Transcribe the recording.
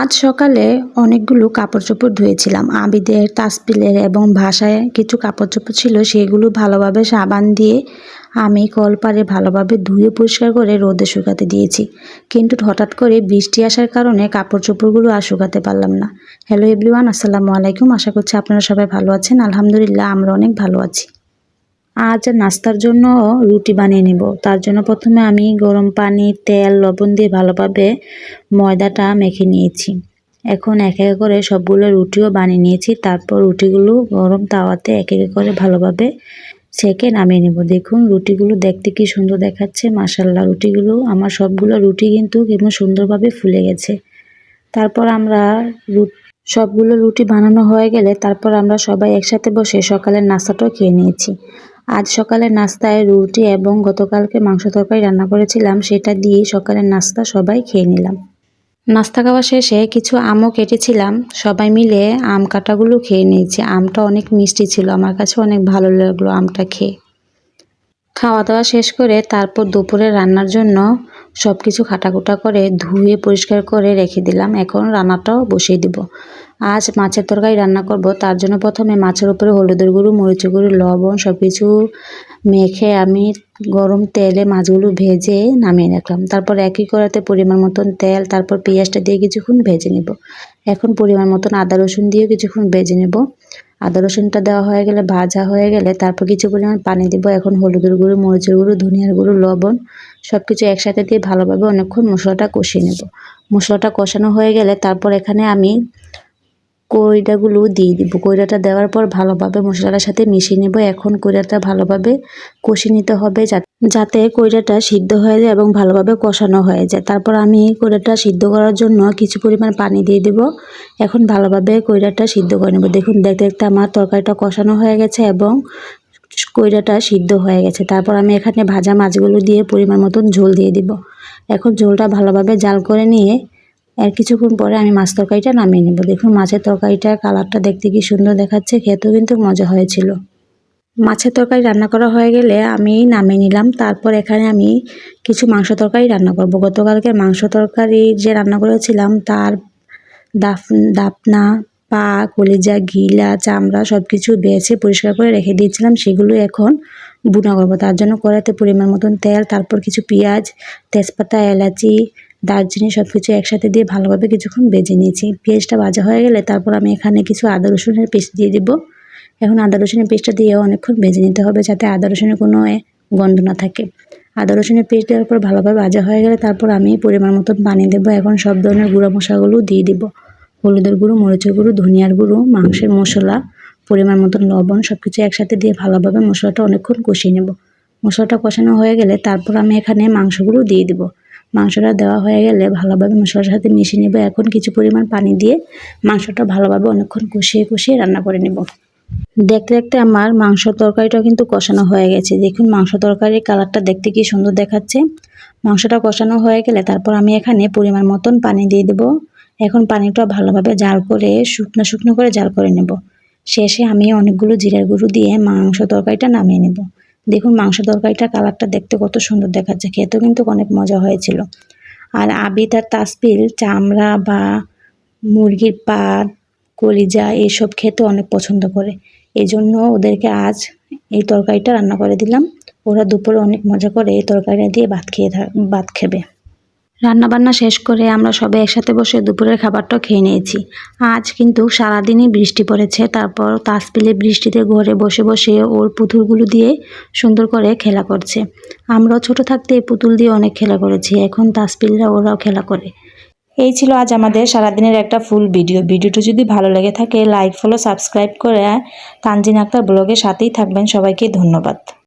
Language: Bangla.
আজ সকালে অনেকগুলো কাপড় চোপড় ধুয়েছিলাম। আবিদের, তাসপিলের এবং ভাষায় কিছু কাপড় চোপড় ছিল, সেগুলো ভালোভাবে সাবান দিয়ে আমি কলপারে ভালোভাবে ধুয়ে পরিষ্কার করে রোদে শুকাতে দিয়েছি। কিন্তু হঠাৎ করে বৃষ্টি আসার কারণে কাপড় চোপড়গুলো আর শুকাতে পারলাম না। হ্যালো এভরিওয়ান, আসসালামু আলাইকুম। আশা করছি আপনারা সবাই ভালো আছেন। আলহামদুলিল্লাহ, আমরা অনেক ভালো আছি। আজ নাস্তার জন্য রুটি বানিয়ে নেব। তার জন্য প্রথমে আমি গরম পানি, তেল, লবণ দিয়ে ভালোভাবে ময়দাটা মেখে নিয়েছি। এখন এক এক করে সবগুলো রুটিও বানিয়ে নিয়েছি। তারপর রুটিগুলো গরম তাওয়াতে এক এক করে ভালোভাবে সেকে নামিয়ে নেব। দেখুন, রুটিগুলো দেখতে কি সুন্দর দেখাচ্ছে। মাসাল্লাহ রুটিগুলো, আমার সবগুলো রুটি কিন্তু কেমন সুন্দরভাবে ফুলে গেছে। তারপর আমরা সবগুলো রুটি বানানো হয়ে গেলে তারপর আমরা সবাই একসাথে বসে সকালের নাস্তাটাও খেয়ে নিয়েছি। আজ সকালের নাস্তায় রুটি এবং গতকালকে মাংস তরকারি রান্না করেছিলাম, সেটা দিয়ে সকালের নাস্তা সবাই খেয়ে নিলাম। নাস্তা খাওয়া শেষে কিছু আমও কেটেছিলাম, সবাই মিলে আম কাটাগুলো খেয়ে নিয়েছি। আমটা অনেক মিষ্টি ছিল, আমার কাছে অনেক ভালো লাগল আমটা খেয়ে। খাওয়া দাওয়া শেষ করে তারপর দুপুরে রান্নার জন্য সব কিছু খাটাকুটা করে ধুয়ে পরিষ্কার করে রেখে দিলাম। এখন রান্নাটাও বসিয়ে দিব। আজ মাছের তরকারি রান্না করব। তার জন্য প্রথমে মাছের উপরে হলুদের গুঁড়ো, মরিচের গুঁড়ো, লবণ সব কিছু মেখে আমি গরম তেলে মাছগুলো ভেজে নামিয়ে রাখলাম। তারপর একই করাতে পরিমাণ মতন তেল, তারপর পেঁয়াজটা দিয়ে কিছুক্ষণ ভেজে নেব। এখন পরিমাণ মতন আদা রসুন দিয়ে কিছুক্ষণ ভেজে নেব। আদা রসুনটা দেওয়া হয়ে গেলে, ভাজা হয়ে গেলে তারপর কিছু পরিমাণ পানি দেবো। এখন হলুদের গুঁড়ো, মরিচের গুঁড়ো, ধনিয়ার গুঁড়ো, লবণ সব কিছু একসাথে দিয়ে ভালোভাবে অনেকক্ষণ মশলাটা কষিয়ে নেব। মশলাটা কষানো হয়ে গেলে তারপর এখানে আমি কইরাগুলো দিয়ে দিব। কইরাটা দেওয়ার পর ভালোভাবে মশলাটার সাথে মিশিয়ে নেব। এখন কইরাটা ভালোভাবে কষিয়ে নিতে হবে যাতে কইরাটা সিদ্ধ হয়ে যায় এবং ভালোভাবে কষানো হয়ে যায়। তারপর আমি কইরাটা সিদ্ধ করার জন্য কিছু পরিমাণ পানি দিয়ে দেব। এখন ভালোভাবে কইরাটা সিদ্ধ করে নেব। দেখুন, দেখতে দেখতে আমার তরকারিটা কষানো হয়ে গেছে এবং কইরাটা সিদ্ধ হয়ে গেছে। তারপর আমি এখানে ভাজা মাছগুলো দিয়ে পরিমাণ মতন ঝোল দিয়ে দিব। এখন ঝোলটা ভালোভাবে জাল করে নিয়ে আর কিছুক্ষণ পরে আমি মাছ তরকারিটা নামিয়ে নেব। দেখুন, মাছের তরকারিটা কালারটা দেখতে কি সুন্দর দেখাচ্ছে। খেতেও কিন্তু মজা হয়েছিল। মাছের তরকারি রান্না করা হয়ে গেলে আমি নামিয়ে নিলাম। তারপর এখানে আমি কিছু মাংস তরকারি রান্না করব। গতকালকে মাংস তরকারি যে রান্না করেছিলাম, তার দাফ দাপনা পা, কলিজা, গিলা, চামড়া সব কিছু বেছে পরিষ্কার করে রেখে দিয়েছিলাম। সেগুলো এখন বুনা করব। তার জন্য কড়াইতে পরিমাণ মতন তেল, তারপর কিছু পেঁয়াজ, তেজপাতা, এলাচি, দারচিনি সব কিছু একসাথে দিয়ে ভালোভাবে কিছুক্ষণ বেজে নিয়েছি। পেঁয়াজটা ভাজা হয়ে গেলে তারপর আমি এখানে কিছু আদা রসুনের পেস্ট দিয়ে দিব। এখন আদা রসুনের পেস্টটা দিয়ে অনেকক্ষণ ভেজে নিতে হবে যাতে আদা রসুনের কোনো গন্ধ না থাকে। আদা রসুনের পেস্ট দেওয়ার পর ভালোভাবে ভাজা হয়ে গেলে তারপর আমি পরিমাণ মতন পানি দেবো। এখন সব ধরনের গুঁড়ো মশলাগুলো দিয়ে দিব। হলুদের গুঁড়ো, মরিচের গুঁড়ো, ধনিয়ার গুঁড়ো, মাংসের মশলা, পরিমাণ মতন লবণ সব কিছু একসাথে দিয়ে ভালোভাবে মশলাটা অনেকক্ষণ কষিয়ে নেব। মশলাটা কষানো হয়ে গেলে তারপর আমি এখানে মাংসগুলো দিয়ে দিব। মাংসটা দেওয়া হয়ে গেলে ভালোভাবে মশলার সাথে মিশিয়ে নেব। এখন কিছু পরিমাণ পানি দিয়ে মাংসটা ভালোভাবে অনেকক্ষণ কষিয়ে কষিয়ে রান্না করে নেব। দেখতে দেখতে আমার মাংস তরকারিটাও কিন্তু কষানো হয়ে গেছে। দেখুন মাংস তরকারির কালারটা দেখতে কি সুন্দর দেখাচ্ছে। মাংসটা কষানো হয়ে গেলে তারপর আমি এখানে পরিমাণ মতন পানি দিয়ে দেব। এখন পানিটা ভালোভাবে জাল করে, শুকনো শুকনো করে জাল করে নেব। শেষে আমি অনেকগুলো জিরার গুঁড়ো দিয়ে মাংস তরকারিটা নামিয়ে নেব। দেখুন মাংস তরকারিটা কালারটা দেখতে কত সুন্দর দেখাচ্ছে। খেতেও কিন্তু অনেক মজা হয়েছিল। আর আবিদ আর তাসপিল চামড়া বা মুরগির পা কলিজা এইসব খেতে অনেক পছন্দ করে। এই জন্য ওদেরকে আজ এই তরকারিটা রান্না করে দিলাম। ওরা দুপুরে অনেক মজা করে এই তরকারিটা দিয়ে ভাত খেয়ে ভাত খেবে। রান্নাবান্না শেষ করে আমরা সবাই একসাথে বসে দুপুরের খাবারটা খেয়ে নিয়েছি। আজ কিন্তু সারাদিনই বৃষ্টি পড়েছে। তারপর তাসপিলে বৃষ্টিতে ঘরে বসে বসে ওর পুতুলগুলো দিয়ে সুন্দর করে খেলা করছে। আমরাও ছোট থাকতে পুতুল দিয়ে অনেক খেলা করেছি। এখন তাসপিলরা ওরাও খেলা করে। এই ছিল আজ আমাদের সারাদিনের একটা ফুল ভিডিও ভিডিওটি যদি ভালো লেগে থাকে লাইক ফলো সাবস্ক্রাইব করে তানজিন আক্তার ব্লগের সাথেই থাকবেন। সবাইকে ধন্যবাদ।